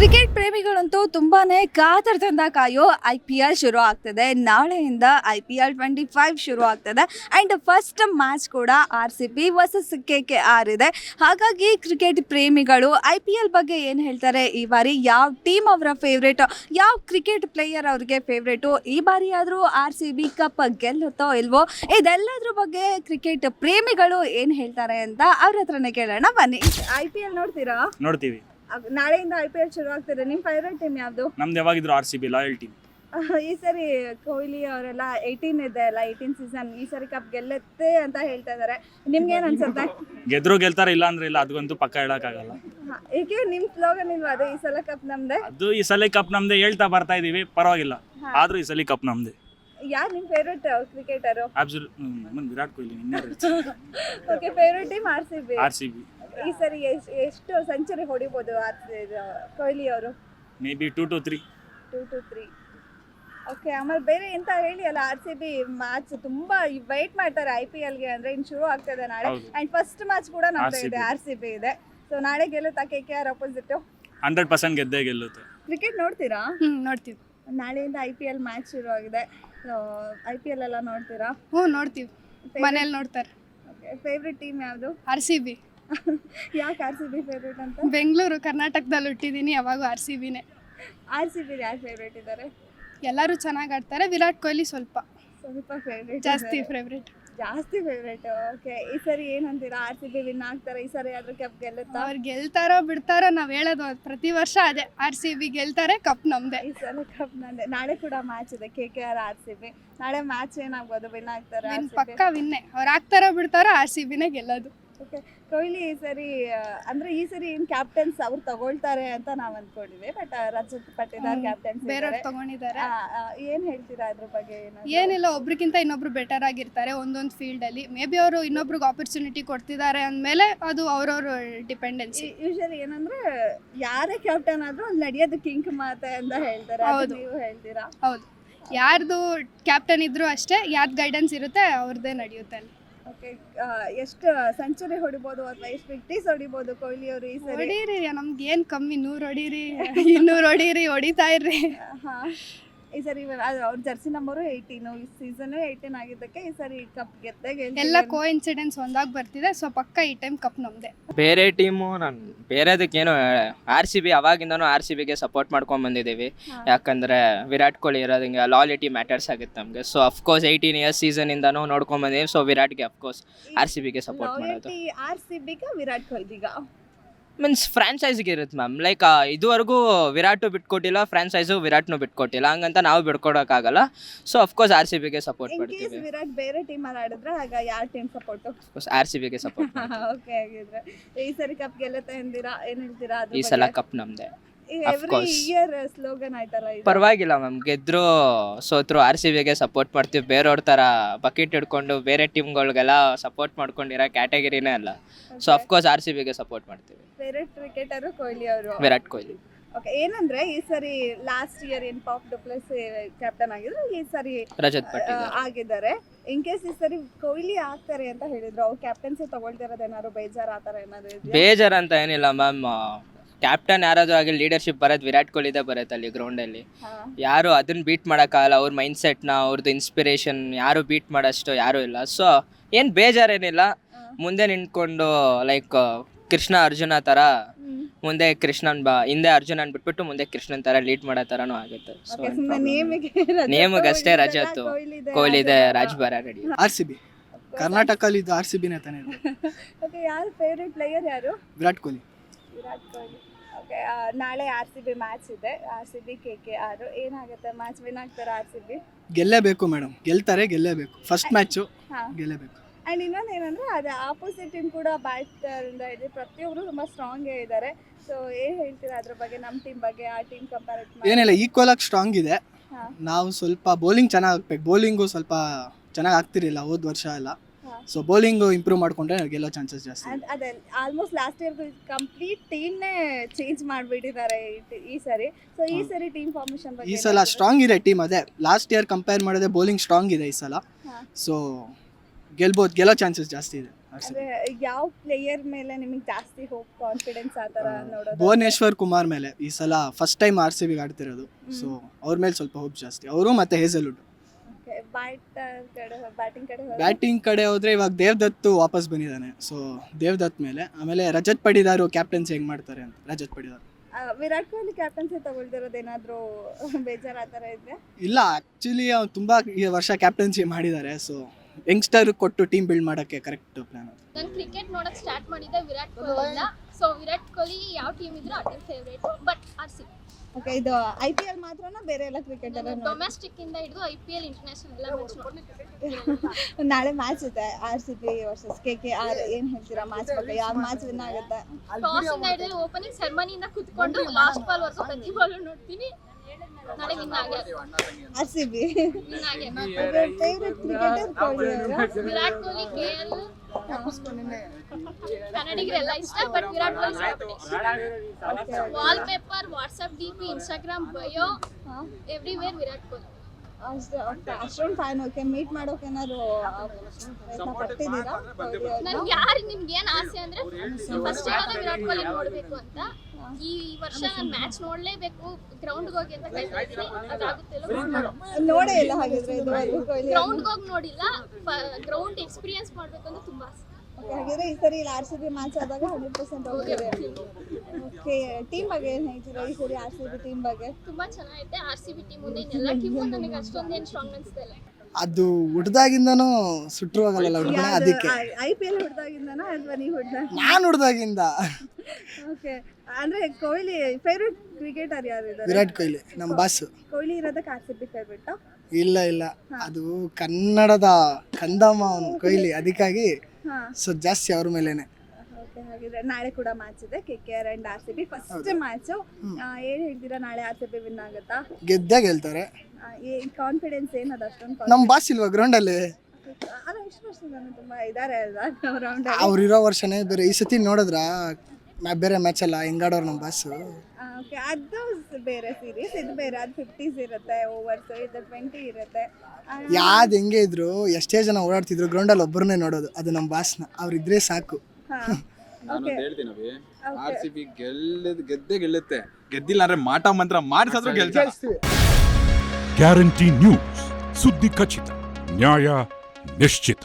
Cricket ಪ್ರೇಮಿಗಳಂತೂ ತುಂಬಾನೇ ಕಾತರದಿಂದ ಕಾಯೋ I P L ಶುರು ಆಗ್ತದೆ. ನಾಳೆಯಿಂದ I P L twenty five ಶುರು ಆಗ್ತದೆ. ಆ್ಯಂಡ್ ಫಸ್ಟ್ ಮ್ಯಾಚ್ ಕೂಡ R C B versus K K R ಇದೆ. ಹಾಗಾಗಿ ಕ್ರಿಕೆಟ್ ಪ್ರೇಮಿಗಳು ಐ ಪಿ ಎಲ್ ಬಗ್ಗೆ ಏನು ಹೇಳ್ತಾರೆ? ಈ ಬಾರಿ ಯಾವ ಟೀಮ್ ಅವರ ಫೇವ್ರೇಟ್ ಯಾವ ಕ್ರಿಕೆಟ್ ಪ್ಲೇಯರ್ ಅವ್ರಿಗೆ ಫೇವ್ರೇಟು ಈ ಬಾರಿ ಆದರೂ ಆರ್ ಸಿ ಬಿ ಕಪ್ ಗೆಲ್ಲುತ್ತೋ ಇಲ್ವೋ? ಇದೆಲ್ಲದ್ರ ಬಗ್ಗೆ ಕ್ರಿಕೆಟ್ ಪ್ರೇಮಿಗಳು ಏನು ಹೇಳ್ತಾರೆ ಅಂತ ಅವ್ರ ಹತ್ರನೇ ಕೇಳೋಣ. ಬನ್ನಿ. ಐ ಪಿ ಎಲ್ ನೋಡ್ತೀರಾ? ನೋಡ್ತೀವಿ. ನಾಳೆಯಿಂದ ಐ ಪಿ ಎಲ್ ಶುರು ಆಗ್ತಿದೆ. ನಿಮ್ಮ ಫೇವ್ರೇಟ್ ಟೀಮ್ ಯಾವುದು? ನಮ್ದು ಯಾವಾಗಿದ್ರು R C B loyal team ಈ ಸರಿ ಕೊಹ್ಲಿ ಅವರೆಲ್ಲ ಏಯ್ಟೀನ್ ಇದೆ ಅಲ್ಲ ಏಯ್ಟೀನ್ ಸೀಸನ್ ಈ ಸರಿ ಕಪ್ ಗೆಲ್ಲುತ್ತೆ ಅಂತ ಹೇಳ್ತಾ ಇದಾರೆ. ನಿಮ್ಗೆ ಏನ್ ಅನ್ಸುತ್ತೆ? ಗೆದ್ರು ಗೆಲ್ತಾರೆ ಇಲ್ಲ ಅಂದ್ರೆ ಇಲ್ಲ ಅದಕ್ಕಂತೂ ಪಕ್ಕ ಹೇಳಕ್ಕಾಗಲ್ಲ ಆಗಲ್ಲ. ಏಕೆ ನಿಮ್ ಸ್ಲೋಗನ್ ಇಲ್ವಾ ಅದು ಈ ಸಲ ಕಪ್ ನಮ್ದೆ? ಅದು ಈ ಸಲ ಕಪ್ ನಮ್ದೆ ಹೇಳ್ತಾ ಬರ್ತಾ ಇದೀವಿ ಪರವಾಗಿಲ್ಲ. ಆದ್ರೂ ಈ ಸಲ ಕಪ್ ನಮ್ದೆ. ಯಾರು ನಿಮ್ favourite cricketer absolute Virat Kohli okay favourite team R C B R C B ಈ ಸರಿ ಎಷ್ಟು ಸೆಂಚುರಿ ಹೊಡಿಬೋದು ಆರ್ ಕೊಹ್ಲಿ ಅವರು? Maybe two to three two to three okay ಆಮೇಲೆ ಬೇರೆ ಎಂತ ಹೇಳಿ ಅಲ್ಲ ಆರ್ ಸಿ ಬಿ ಮ್ಯಾಚ್ ತುಂಬಾ ವೈಟ್ ಮಾಡ್ತಾರೆ ಐ ಪಿ ಎಲ್ಗೆ ಅಂದ್ರೆ ಇನ್ನು ಶುರು ಆಗ್ತದೆ ನಾಳೆ. ಅಂಡ್ ಫಸ್ಟ್ ಮ್ಯಾಚ್ ಕೂಡ ನಮ್ದು. ಇದೆ ಆರ್ ಸಿ ಬಿ ಇದೆ. ಸೊ ನಾಳೆ ಗೆಲ್ಲುತ್ತಾ K K R opposite hundred percent ಗೆದ್ದೇ ಗೆಲ್ಲುತ್ತೆ. ಕ್ರಿಕೆಟ್ ನೋಡ್ತೀರಾ? ಹ್ಞೂ ನೋಡ್ತೀವಿ. ನಾಳೆಯಿಂದ ಐ ಪಿ ಎಲ್ ಮ್ಯಾಚ್ ಶುರು ಆಗಿದೆ ಐ ಪಿ ಎಲ್ ಎಲ್ಲ ನೋಡ್ತೀರಾ? ಹ್ಞೂ ನೋಡ್ತೀವಿ. ಮನೇಲಿ ನೋಡ್ತಾರೆ. ಫೇವ್ರೆಟ್ ಟೀಮ್ ಯಾವುದು? R C B. ಯಾಕೆ ಆರ್ ಸಿ ಬಿ ಫೇವ್ರೆಟ್ ಅಂತ? ಬೆಂಗಳೂರು ಕರ್ನಾಟಕದಲ್ಲಿ ಹುಟ್ಟಿದ್ದೀನಿ ಯಾವಾಗೂ ಆರ್ ಸಿ ಬಿನೇ. ಆರ್ ಸಿ ಬಿ ಯಾರು ಫೇವ್ರೇಟ್ ಇದ್ದಾರೆ ಎಲ್ಲರೂ ಚೆನ್ನಾಗಿ ಆಡ್ತಾರೆ ವಿರಾಟ್ ಕೊಹ್ಲಿ ಸ್ವಲ್ಪ. ಸ್ವಲ್ಪ ಫೇವ್ರೇಟ್ ಜಾಸ್ತಿ ಫೇವ್ರೇಟ್ ಜಾಸ್ತಿ ಫೇವ್ರೇಟ್ ಓಕೆ ಈ ಸರಿ ಏನಂತೀರಾ? ಆರ್ ಸಿ ಬಿ ವಿನ್ ಆಗ್ತಾರೆ ಈ ಸರಿ ಆದ್ರೂ ಕಪ್ ಗೆಲ್ಲುತ್ತಾ? ಅವ್ರು ಗೆಲ್ತಾರೋ ಬಿಡ್ತಾರೋ ನಾವು ಹೇಳೋದು ಅದ್ ಪ್ರತಿ ವರ್ಷ ಅದೇ. ಆರ್ ಸಿ ಬಿ ಗೆಲ್ತಾರೆ ಕಪ್ ನಮ್ದೆ. ಈ ಸಲ ಕಪ್ ನಂದೆ ನಾಳೆ ಕೂಡ ಮ್ಯಾಚ್ ಇದೆ K K R R C B ನಾಳೆ ಮ್ಯಾಚ್ ಏನಾಗ್ಬೋದು? ವಿನ್ ಆಗ್ತಾರೆ ಪಕ್ಕ ವಿನ್ನೆ ಅವ್ರು ಆಗ್ತಾರೋ ಬಿಡ್ತಾರೋ ಆರ್ ಸಿ ಬಿನೇ ಗೆಲ್ಲೋದು. ಓಕೆ. ಕೊಹ್ಲಿ ಈ ಸರಿ ಅಂದ್ರೆ ಈ ಸರಿ ಏನ್ ಕ್ಯಾಪ್ಟನ್ಸ್ ಅವ್ರು ತಗೊಳ್ತಾರೆ ಅಂತ ನಾವ್ ಅನ್ಕೊಂಡಿವಿ but Rajat Patidar captain captains ಬೇರೆಯವ್ರು ತಗೊಂಡಿದ್ದಾರೆ. ಏನ್ ಹೇಳ್ತೀರಾ ಅದ್ರ ಬಗ್ಗೆ? ಏನಿಲ್ಲ ಒಬ್ರಿಗಿಂತ ಇನ್ನೊಬ್ರು ಬೆಟರ್ ಆಗಿರ್ತಾರೆ ಒಂದೊಂದು ಫೀಲ್ಡಲ್ಲಿ ಮೇ ಬಿ ಅವರು ಇನ್ನೊಬ್ರಿಗೆ ಆಪರ್ಚುನಿಟಿ ಕೊಡ್ತಿದ್ದಾರೆ ಅಂದಮೇಲೆ ಅದು ಅವ್ರವ್ರ ಡಿಪೆಂಡೆನ್ಸಿ ಯೂಶಲಿ ಏನಂದ್ರೆ ಯಾರೇ ಕ್ಯಾಪ್ಟನ್ ಆದ್ರೂ ಅಲ್ಲಿ ನಡೆಯೋದು ಕಿಂಕ್ ಮಾತೆ ಅಂತ ಹೇಳ್ತಾರೆ. ಹೌದು. ನೀವು ಹೇಳ್ತೀರಾ? ಹೌದು. ಯಾರ್ದು ಕ್ಯಾಪ್ಟನ್ ಇದ್ರು ಅಷ್ಟೇ ಯಾರ್ದು ಗೈಡೆನ್ಸ್ ಇರುತ್ತೆ ಅವ್ರದ್ದೇ ನಡೆಯುತ್ತೆ ಅಲ್ಲಿ. ಓಕೆ ಎಷ್ಟು ಸೆಂಚುರಿ ಹೊಡಿಬೋದು ಅಥವಾ ಎಷ್ಟು ಫಿಫ್ಟೀಸ್ ಹೊಡಿಬೋದು ಕೊಹ್ಲಿ ಅವರು ಈ ಸರಿ? ಹೊಡೀರಿ ನಮ್ಗೆ ಏನ್ ಕಮ್ಮಿ ನೂರು ಹೊಡೀರಿ ಇನ್ನೂರು ಹೊಡೀರಿ ಹೊಡಿತಾ ಇರ್ರಿ. ಹಾ. ಈ ಸರಿ ಅವ್ರ ಜರ್ಸಿ ನಂಬರು ಏಯ್ಟೀನು ಈ ಸೀಸನ್ ಏಯ್ಟೀನ್ ಆಗಿದ್ದಕ್ಕೆ ಈ ಸರಿ ಕಪ್ ಗೆದ್ದೆ ಎಲ್ಲ ಕೋ ಇನ್ಸಿಡೆನ್ಸ್ ಒಂದಾಗಿ ಬರ್ತಿದೆ ಸೊ ಪಕ್ಕ ಈ ಟೈಮ್ ಕಪ್ ನಮ್ದೆ. ಬೇರೆ ಟೀಮು ನಾನು ಬೇರೆದಕ್ಕೇನು ಆರ್ ಸಿ ಬಿ ಅವಾಗಿಂದನೂ ಆರ್ ಸಿ ಬಿಗೆ ಸಪೋರ್ಟ್ ಮಾಡ್ಕೊಂಡು ಬಂದಿದ್ದೀವಿ. ಯಾಕಂದರೆ ವಿರಾಟ್ ಕೊಹ್ಲಿ ಇರೋದಂಗೆ ಲಾಲಿಟಿ ಮ್ಯಾಟರ್ಸ್ ಆಗುತ್ತೆ ನಮಗೆ. So of course eighteen years ಸೀಸನಿಂದನೂ ನೋಡ್ಕೊಂಡು ಬಂದಿದ್ದೀವಿ. ಸೊ ವಿರಾಟ್ಗೆ ಅಫ್ಕೋರ್ಸ್ ಆರ್ ಸಿ ಬಿಗೆ ಸಪೋರ್ಟ್ ಮಾಡೋದು. ಲಾಯಲ್ಟಿ ಆರ್ ಸಿ ಬಿಗ ವಿರಾಟ್ ಕೊಹ್ಲಿಗ ಮೀನ್ಸ್ ಫ್ರಾಂಚೈಸಿಗೆ ಇರುತ್ತೆ ಮ್ಯಾಮ್ ಲೈಕ್ ಇದುವರೆಗೂ ವಿರಾಟು ಬಿಟ್ಕೊಟ್ಟಿಲ್ಲ ಫ್ರಾಂಚೈಸು ವಿರಾಟ್ನು ಬಿಟ್ಕೊಟ್ಟಿಲ್ಲ. ಹಂಗಂತ ನಾವು ಬಿಟ್ಕೊಡೋಕ್ಕಾಗಲ್ಲ. So of course R C ಬಿಗೆ ಸಪೋರ್ಟ್ ಮಾಡ್ತೀವಿ ವಿರಾಟ್ ಬೇರೆ ಟೀಮ್ ಅಲ್ಲಿ ಆಡಿದ್ರೆ ಆಗ ಯಾವ ಟೀಮ್ ಸಪೋರ್ಟ್ ಆರ್ ಸಿ ಬಿಗೆ ಸಪೋರ್ಟ್ ಓಕೆ ಆಗಿದ್ರೆ ಈ ಸರಿ ಕಪ್ ಗೆಲ್ಲುತ್ತೆ ಅಂದಿರಾ ಏನ್ ಹೇಳ್ತೀರಾ ಈ ಸಲ ಕಪ್ ನಮ್ಮದೇ of every course. Year slogan ಆಯ್ತಲ್ಲ ಇದು ಪರವಾಗಿಲ್ಲ ಮ್ಯಾಮ್ ಗೆದ್ರು ಸೋತ್ರು ಆರ್ ಸಿ ಬಿಗೆ ಸಪೋರ್ಟ್ ಮಾಡ್ತೀವಿ. ಬೇರೆಯವ್ರ ತರ ಬಕೆಟ್ ಹಿಡ್ಕೊಂಡು ಬೇರೆ ಟೀಮ್ಗಳಿಗೆಲ್ಲ ಸಪೋರ್ಟ್ ಮಾಡ್ಕೊಂಡಿರೋ ಕ್ಯಾಟಗರಿನೇ ಅಲ್ಲ. So of course R C ಬಿಗೆ ಸಪೋರ್ಟ್ ಮಾಡ್ತೀವಿ. ಬೇರೆ ಕ್ರಿಕೆಟರ್ ಕೊಹ್ಲಿ ಅವರು. ವಿರಾಟ್ ಕೊಹ್ಲಿ. ಓಕೆ ಏನಂದ್ರೆ ಈ ಸರಿ ಲಾಸ್ಟ್ ಇಯರ್ ಏನ್ ಪಾಪ್ ಡುಪ್ಲೆಸ್ ಕ್ಯಾಪ್ಟನ್ ಆಗಿದ್ರು ಈ ಸರಿ ರಜತ್ ಆ, ಪಟೇಲ್ ಆಗಿದ್ದಾರೆ. ಇನ್ ಕೇಸ್ ಈ ಸರಿ ಕೊಹ್ಲಿ ಆಗ್ತಾರೆ ಅಂತ ಹೇಳಿದ್ರು ಅವ್ರು ಕ್ಯಾಪ್ಟನ್ಸಿ ತಗೊಳ್ತಿರೋದು ಏನಾದ್ರು ಬೇಜಾರ್ ಆತರ ಏನಾದ್ರು ಇದ್ಯಾ? ಬೇಜಾರ್ ಅಂತ ಏನಿಲ್ಲ ಮ್ಯಾಮ್ ಕ್ಯಾಪ್ಟನ್ ಯಾರಾದ್ರೂ ಆಗಿ ಲೀಡರ್ಶಿಪ್ ಬರೋದು ವಿರಾಟ್ ಕೊಹ್ಲಿದೇ ಬರುತ್ತೆ ಅಲ್ಲಿ ಗ್ರೌಂಡಲ್ಲಿ ಅಲ್ಲಿ. ಯಾರು ಅದನ್ನ ಬೀಟ್ ಮಾಡೋಕ್ಕಾಗಲ್ಲ ಅವ್ರ ಮೈಂಡ್ ಸೆಟ್ನ ಅವ್ರದ್ದು ಇನ್ಸ್ಪಿರೇಷನ್ ಯಾರು ಬೀಟ್ ಮಾಡೋಷ್ಟು ಯಾರೂ ಇಲ್ಲ. ಸೊ ಏನು ಬೇಜಾರೇನಿಲ್ಲ. ಮುಂದೆ ನಿಂತ್ಕೊಂಡು ಲೈಕ್ ಕೃಷ್ಣ ಅರ್ಜುನ ಥರ ಮುಂದೆ ಕೃಷ್ಣನ್ ಬಾ ಹಿಂದೆ ಅರ್ಜುನ ಬಿಟ್ಬಿಟ್ಟು ಮುಂದೆ ಕೃಷ್ಣನ್ ತರ ಲೀಡ್ ಮಾಡೋ ತರನು ಆಗುತ್ತೆ. ನೇಮಿಗೆ ಅಷ್ಟೇ ಕೊಹ್ಲಿ ರಜತ್. ಇದೆ, ಕೊಹ್ಲಿ ಇದೆ, Raj ready R C B ಕರ್ನಾಟಕಲ್ಲಿ ಇದು ಆರ್ ಸಿ ಬಿನೇ ತಾನೇ ಯಾರು ಫೇವ್ರೆಟ್ ಪ್ಲೇಯರ್ ಯಾರು? ವಿರಾಟ್ ಕೊಹ್ಲಿ. ವಿರಾಟ್ ಕೊಹ್ಲಿ. ನಾಳೆ ಆರ್ ಸಿ ಬಿ ಮ್ಯಾಚ್ ಇದೆ. R C B K K R ಏನಾಗುತ್ತೆ ಮ್ಯಾಚ್ ವಿನ್ ಆಗ್ತಾರೆ ಆರ್ ಸಿ ಬಿ? ಗೆಲ್ಲೇಬೇಕು ಮೇಡಮ್ ಗೆಲ್ತಾರೆ ಗೆಲ್ಲೇಬೇಕು. ಫಸ್ಟ್ ಮ್ಯಾಚು ಹಾ. ಗೆಲ್ಲೇಬೇಕು. ಅಂಡ್ ಇನ್ನೊಂದು ಏನಂದ್ರೆ ಅದು ಆಪೋಸಿಟ್ ಟೀಮ್ ಕೂಡ ಬ್ಯಾಟರಿಂದ ಇದೆ ಪ್ರತಿಯೊಬ್ಬರು ತುಂಬಾ ಸ್ಟ್ರಾಂಗ್ ಇದ್ದಾರೆ ಸೊ ಏನ್ ಹೇಳ್ತೀರಾ ಅದ್ರ ಬಗ್ಗೆ ನಮ್ಮ ಟೀಮ್ ಬಗ್ಗೆ ಆ ಟೀಮ್ ಕಂಪೇರ್ ಏನಿಲ್ಲ ಈಕ್ವಲ್ ಆಗಿ ಸ್ಟ್ರಾಂಗ್ ಇದೆ. ಹಾ. ನಾವು ಸ್ವಲ್ಪ ಬೌಲಿಂಗ್ ಚೆನ್ನಾಗಿ ಆಗ್ಬೇಕು ಬೌಲಿಂಗು ಸ್ವಲ್ಪ ಚೆನ್ನಾಗಿ ಆಗ್ತಿರಲಿಲ್ಲ ಹೋದ ವರ್ಷ ಎಲ್ಲ. ಸೊ ಬೌಲಿಂಗ್ ಇಂಪ್ರೂವ್ ಮಾಡ್ಕೊಂಡ್ರೆ ಗೆಲ್ಲೋ ಚಾನ್ಸಸ್ ಜಾಸ್ತಿ ಇದೆ. ಅದೇ almost last year complete team ನೇ ಚೇಂಜ್ ಮಾಡಿಬಿಟ್ಟಿದ್ದಾರೆ ಈ ಸರಿ. ಸೊ ಈ. ಸರಿ ಟೀಮ್ ಫಾರ್ಮೇಷನ್ ಬಗ್ಗೆ ಈ ಸಲ ಸ್ಟ್ರಾಂಗ್ ಇದೆ ಟೀಮ್ ಅದೇ. ಲಾಸ್ಟ್ ಇಯರ್ ಕಂಪೇರ್ ಮಾಡಿದ್ರೆ ಬೌಲಿಂಗ್ ಸ್ಟ್ರಾಂಗ್ ಇದೆ ಈ ಸಲ. ಹಾ. ಸೊ ಗೆಲ್ಬೋದು ಗೆಲ್ಲೋ ಚಾನ್ಸಸ್ ಜಾಸ್ತಿ ಇದೆ. ಅಂದ್ರೆ ಯಾವ ಪ್ಲೇಯರ್ ಮೇಲೆ ನಿಮಗೆ ಜಾಸ್ತಿ ಹೋಪ್ ಕಾನ್ಫಿಡೆನ್ಸ್ ಆ ತರ ನೋಡೋದು? ಭುವನೇಶ್ವರ್ ಕುಮಾರ್ ಮೇಲೆ ಈ ಸಲ ಫಸ್ಟ್ ಟೈಮ್ ಆರ್ ಸಿ ಬಿಗೆ ಆಡ್ತಿರೋದು. ಸೊ ಅವ್ರ ಮೇಲೆ ಸ್ವಲ್ಪ ಹೋಪ್ ಜಾಸ್ತಿ. ಅವರು ಮತ್ತೆ ಹೇಸಲ್ವುಡ್ ಬ್ಯಾಟಿಂಗ್ ಕಡೆ ಹೋದ್ರೆ? ಇವಾಗ ದೇವ್ ದತ್ತು ವಾಪಸ್ ಬಂದಿದ್ದಾನೆ. ಸೊ ದೇವ್ದತ್ ಮೇಲೆ. ಆಮೇಲೆ ರಜತ್ ಪಡಿದಾರು ಕ್ಯಾಪ್ಟನ್ಸಿ ಹೆಂಗ್ ಮಾಡ್ತಾರೆ ಅಂತ. ರಜತ್ ಪಡಿದಾರ್. ವಿರಾಟ್ ಕೊಹ್ಲಿ ಕ್ಯಾಪ್ಟನ್ಸಿ ತಗೊಳ್ತಿರೋದೇನಾದ್ರೂ ಬೇಜಾರು ಬೇಜಾರ್ ಆ ಥರ ಇದ್ರೆ? ಇಲ್ಲ ಆಕ್ಚುಲಿ ಅವ್ನು ತುಂಬಾ ಈ ವರ್ಷ ಕ್ಯಾಪ್ಟನ್ಸಿ ಮಾಡಿದ್ದಾರೆ. ಸೊ ಯಂಗ್ಸ್ಟರ್ ಕೊಟ್ಟು ಟೀಮ್ ಬಿಲ್ಡ್ ಮಾಡೋಕ್ಕೆ ಕರೆಕ್ಟ್ ಪ್ಲಾನ್ ನಾನು ಕ್ರಿಕೆಟ್ ನೋಡಕ್ ಸ್ಟಾರ್ಟ್ ಮಾಡಿದ್ದೆ ವಿರಾಟ್ ಕೊಹ್ಲಿ ಸೊ ವಿರಾಟ್ ಕೊಹ್ಲಿ ಯಾವ ಟೀಮ್ ಇದ್ರು ಆ team favourite but R C okay ಇದು ಐ ಪಿ ಎಲ್ ಮಾತ್ರನಾ ಬೇರೆ ಎಲ್ಲ ಕ್ರಿಕೆಟ್ ಎಲ್ಲ ನೋಡಿ ಡೊಮೆಸ್ಟಿಕ್ ಇಂದ ಹಿಡಿದು ಐ ಪಿ ಎಲ್ ಇಂಟರ್ನ್ಯಾಷನಲ್ ಎಲ್ಲ ಮ್ಯಾಚ್ ನಾಳೆ ಮ್ಯಾಚ್ ಇದೆ R C B versus K K R ಏನ್ ಹೇಳ್ತೀರಾ ಮ್ಯಾಚ್ ಬಗ್ಗೆ? ಯಾವ ಮ್ಯಾಚ್ ವಿನ್ ಆಗುತ್ತೆ? ಟಾಸ್ ಇಂದ ಹಿಡಿದು ಓಪನಿಂಗ್ ಸೆರೆಮನಿಯಿಂದ ಕುತ್ಕೊಂಡು ಲಾಸ್ಟ್ ಬಾಲ್ ವರ್ಸಸ್ ಪ್ರತಿ ಬಾಲ್ ನೋಡ್ತೀನಿ. ನಾಳೆ ವಿನ್ ಆಗಿ. ಆರ್ ಸಿ ಬಿ ವಿನ್ ಆಗಿ. Favourite cricketer Kohli Virat Kohli K L ಕನ್ನಡಿಗರೆಲ್ಲ ಇಷ್ಟ but Virat Kohli wallpaper WhatsApp D P Instagram bio everywhere Virat Kohli. ಅಷ್ಟೊಂದು ಫ್ಯಾನ್ ಓಕೆ ಮೀಟ್ ಮಾಡೋಕೆ ಏನಾದ್ರು ಪಟ್ಟಿದ್ದೀರಾ? ನನ್ಗೆ ಯಾರು ನಿಮ್ಗೆ ಏನ್ ಆಸೆ ಅಂದ್ರೆ ಫಸ್ಟ್ ಇರೋದೇ ವಿರಾಟ್ ಕೊಹ್ಲಿ ನೋಡ್ಬೇಕು ಅಂತ. ಈ ವರ್ಷ ನಾನು ಮ್ಯಾಚ್ ನೋಡ್ಲೇಬೇಕು ಗ್ರೌಂಡ್ ಹೋಗಿ ಅಂತ ಇದ್ದೀನಿ ಅದಾಗುತ್ತಿಲ್ಲ ನೋಡೇ. ಇಲ್ಲ ಹಾಗಿದ್ರೆ ಗ್ರೌಂಡ್ ಹೋಗಿ. ನೋಡಿಲ್ಲ. ಗ್ರೌಂಡ್ ಎಕ್ಸ್ಪೀರಿಯನ್ಸ್ ಮಾಡ್ಬೇಕು ಅಂತ ತುಂಬಾ ಆಸೆ. ಹಾಗಿದ್ರೆ ಈ ಸರಿ ಆರ್ ಸಿ ಬಿ ಮ್ಯಾಚ್ ಆದಾಗ ಹಂಡ್ರೆಡ್ ಪರ್ಸೆಂಟ್ ಹೋಗಿದೆ ಓಕೆ ಟೀಮ್ ಬಗ್ಗೆ ಏನು ಹೇಳ್ತೀರಾ? ಈ ಸರಿ ಆರ್ ಸಿ ಬಿ ಟೀಮ್ ಬಗ್ಗೆ? ತುಂಬಾ ಚೆನ್ನಾಗಿದೆ ಆರ್ ಸಿ ಬಿ ಟೀಮ್ ಮುಂದೆ ಎಲ್ಲ ಟೀಮು ನನಗೆ ಅಷ್ಟೊಂದೇನು ಸ್ಟ್ರಾಂಗ್ ಅನಿಸ್ತಾ ಇಲ್ಲ. ಅದು ಹುಡ್ದಾಗಿಂದನೂ ಸುಟ್ರು ಆಗಲ್ಲ ಹುಡುಗನ ಅದಕ್ಕೆ. ಐ ಪಿ ಎಲ್ ಹುಡ್ದಾಗಿಂದನ ಅಥವಾ ನೀವು ಹೊಡೆದ ನಾನು ಹುಡ್ದಾಗಿಂದ. ಓಕೆ ಅಂದ್ರೆ ಕೊಹ್ಲಿ ಫೇವ್ರೆಟ್ ಕ್ರಿಕೆಟರ್ ಯಾರು ಇದ್ದಾರೆ? ವಿರಾಟ್ ಕೊಹ್ಲಿ ನಮ್ಮ ಬಾಸ್. ಕೊಹ್ಲಿ ಇರೋದಕ್ಕೆ ಆರ್ ಸಿ ಬಿ ಫೇವ್ರೆಟ್ ಇಲ್ಲ ಇಲ್ಲ. ಅದು ಕನ್ನಡದ ಕಂದಮ್ಮ ಅವನು ಕೊಹ್ಲಿ ಅದಕ್ಕಾಗಿ ಸೊ ಜಾಸ್ತಿ ಅವ್ರ ಮೇಲೇನೆ. ಓಕೆ ಹಾಗಿದ್ರೆ ನಾಳೆ ಕೂಡ ಮ್ಯಾಚ್ ಇದೆ K K R and R C B first match ಏನ್ ಹೇಳ್ತೀರಾ ನಾಳೆ ಆರ್ ಸಿ ಬಿ ವಿನ್ ಆಗುತ್ತಾ? ಗೆದ್ದೇ ಗೆಲ್ತಾರೆ. ಕಾನ್ಫಿಡೆನ್ಸ್ ಏನದ ಅಷ್ಟೊಂದು ನಮ್ಮ ಬಾಸ್ ಇಲ್ವಾ ಗ್ರೌಂಡಲ್ಲಿ ಅಲ್ಲಿ? ಅವ್ರಿರೋ ವರ್ಷನೇ ಬೇರೆ. ಈ ಸತಿ ನೋಡಿದ್ರ? ಬೇರೆ ಮ್ಯಾಚ್ ಅಲ್ಲ ಹೆಂಗಾಡೋರು ನಮ್ಮ ಬಾಸು ಓಕೆ ಅದು ಬೇರೆ ಸೀರೀಸ್ ಇದು ಬೇರೆ ಅದು ಫಿಫ್ಟೀಸ್ ಇರುತ್ತೆ ಓವರ್ಸ್ ಇದು ಟ್ವೆಂಟಿ ಇರುತ್ತೆ. ಯಾವ್ದು ಹೆಂಗೆ ಇದ್ರು ಎಷ್ಟೇ ಜನ ಓಡಾಡ್ತಿದ್ರು ಗ್ರೌಂಡಲ್ಲಿ ಒಬ್ಬರನ್ನೇ ನೋಡೋದು ಅದು ನಮ್ಮ ಭಾಷಣ ಅವ್ರಿದ್ರೆ ಸಾಕು. ನಾನು ಹೇಳ್ತೀನಿ ಅಭಿ ಆರ್ ಸಿ ಬಿ ಗೆಲ್ಲದ್ ಗೆದ್ದೇ ಗೆಲ್ಲುತ್ತೆ. ಗೆದ್ದಿಲ್ಲ ಅಂದ್ರೆ ಮಾಟ ಮಂತ್ರ ಮಾಡಿಸಾದ್ರೂ ಗೆಲ್ತಾರೆ. ಗ್ಯಾರಂಟಿ ನ್ಯೂಸ್ ಸುದ್ದಿ ಖಚಿತ ನ್ಯಾಯ ನಿಶ್ಚಿತ.